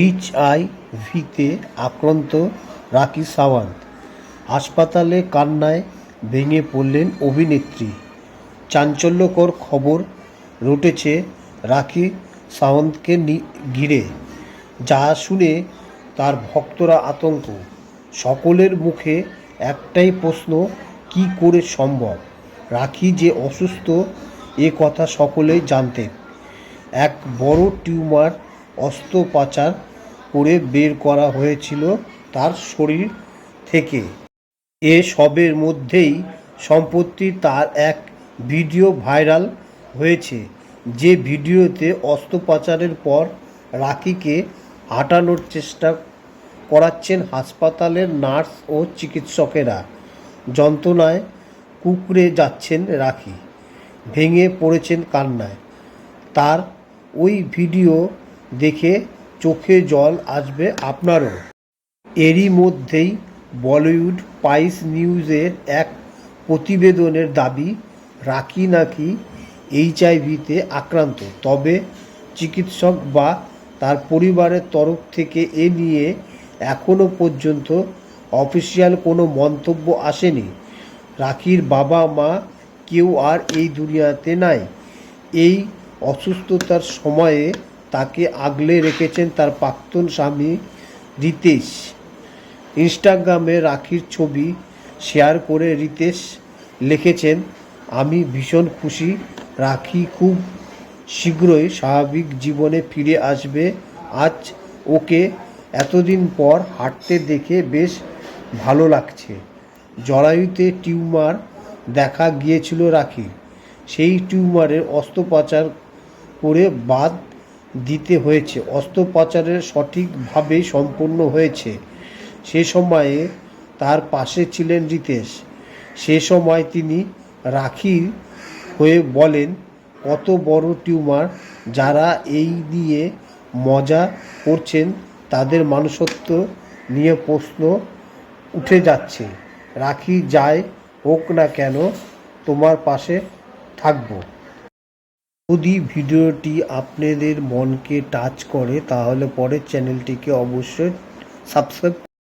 এইচআইভিতে আক্রান্ত রাখি সাওয়ান্ত। হাসপাতালে কান্নায় ভেঙে পড়লেন অভিনেত্রী। চাঞ্চল্যকর খবর রটেছে রাখি সাওয়ান্তকে ঘিরে। যা শুনে তার ভক্তরা আতঙ্ক। সকলের মুখে একটাই প্রশ্ন, কি করে সম্ভব? রাখি যে অসুস্থ, এ কথা সকলেই জানতেন। এক বড় টিউমার অস্ত্রোপচার করে বের করা হয়েছিল তার শরীর থেকে। এ সবের মধ্যেই সম্প্রতি তার এক ভিডিও ভাইরাল হয়েছে। যে ভিডিওতে অস্ত্রোপচারের পর রাখিকে হাঁটানোর চেষ্টা করাচ্ছেন হাসপাতালের নার্স ও চিকিৎসকেরা। যন্ত্রণায় কুকড়ে যাচ্ছেন রাখি ভেঙে পড়েছেন কান্নায়। তার ওই ভিডিও দেখে চোখে জল আসবে আপনারও। এরই মধ্যেই বলিউড পাইস নিউজের এক প্রতিবেদনের দাবি, রাখি নাকি এইচআইভিতে আক্রান্ত। তবে চিকিৎসক বা তার পরিবারের তরফ থেকে এ নিয়ে এখনও পর্যন্ত অফিসিয়াল কোনো মন্তব্য আসেনি। রাখির বাবা মা কেউ আর এই দুনিয়াতে নাই। এই অসুস্থতার সময়ে তাকে আগলে রেখেছেন তার প্রাক্তন স্বামী রিতেশ। ইনস্টাগ্রামে রাখির ছবি শেয়ার করে রিতেশ লিখেছেন, আমি ভীষণ খুশি, রাখি খুব শীঘ্রই স্বাভাবিক জীবনে ফিরে আসবে। আজ ওকে এতদিন পর হাঁটতে দেখে বেশ ভালো লাগছে। জরায়ুতে টিউমার দেখা গিয়েছিল রাখি সেই টিউমারের অস্ত্রোপচার করে বাদ দিতে হয়েছে। অস্ত্রোপচারের সঠিকভাবেই সম্পন্ন হয়েছে। সে সময়ে তার পাশে ছিলেন রিতেশ। সে সময় তিনি রাখির হয়ে বলেন, কত বড় টিউমার যারা এই নিয়ে মজা করছেন, তাদের মানুষত্ব নিয়ে প্রশ্ন উঠে যাচ্ছে। রাখি যায় হোক না কেন তোমার পাশে থাকব। যদি ভিডিওটি আপনাদের মনকে টাচ করে তাহলে পরের চ্যানেলটিকে অবশ্যই সাবস্ক্রাইব